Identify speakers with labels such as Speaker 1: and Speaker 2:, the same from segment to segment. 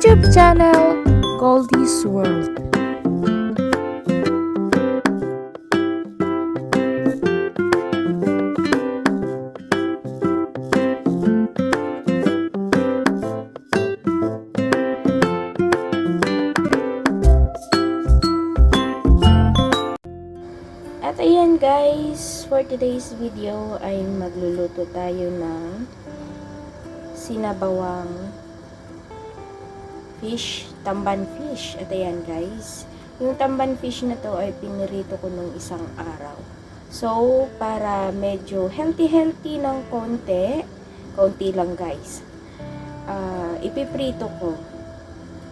Speaker 1: YouTube channel, Goldie's World.
Speaker 2: At ayan guys, for today's video ay magluluto tayo ng sinabawang fish, tamban fish. At ayan guys, yung tamban fish na to ay pinirito ko nung isang araw. So, para medyo healthy-healthy ng konti, konti lang guys, ah, ipiprito ko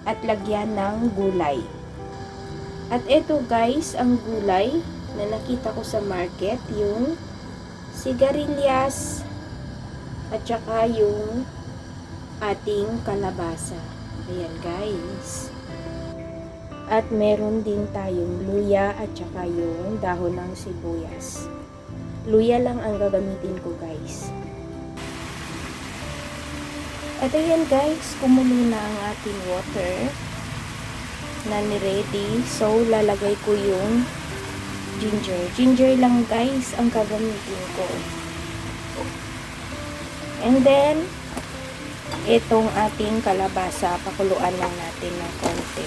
Speaker 2: at lagyan ng gulay. At ito guys, ang gulay na nakita ko sa market, yung sigarilyas at saka yung ating kalabasa. Ayan guys. At meron din tayong luya at saka yung dahon ng sibuyas. Luya lang ang gagamitin ko guys. At ayan guys, kumulo na ang ating water na ni-ready. So, lalagay ko yung ginger. Ginger lang guys ang gagamitin ko. And then, itong ating kalabasa, pakuluan lang natin ng konti.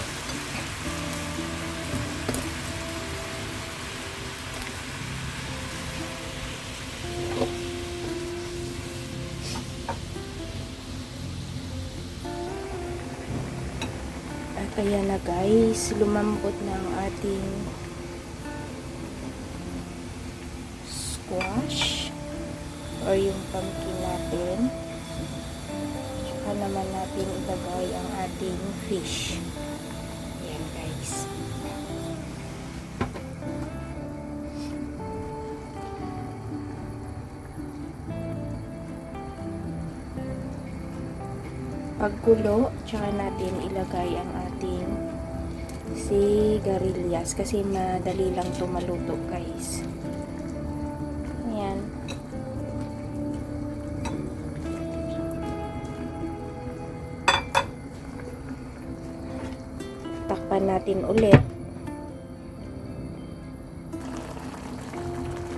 Speaker 2: At ayan na guys, lumambot na ang ating squash or yung pumpkin natin. Tsaka naman natin ilagay ang ating fish. Ayan guys. Pagkulo, tsaka natin ilagay ang ating sigarilyas kasi madali lang to maluto guys. Takpan natin ulit.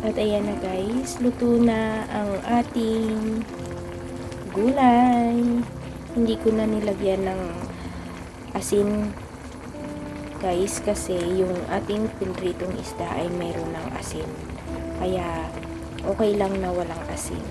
Speaker 2: At ayan na guys, luto na ang ating gulay. Hindi ko na nilagyan ng asin guys kasi yung ating pinritong isda ay meron ng asin. Kaya okay lang na walang asin.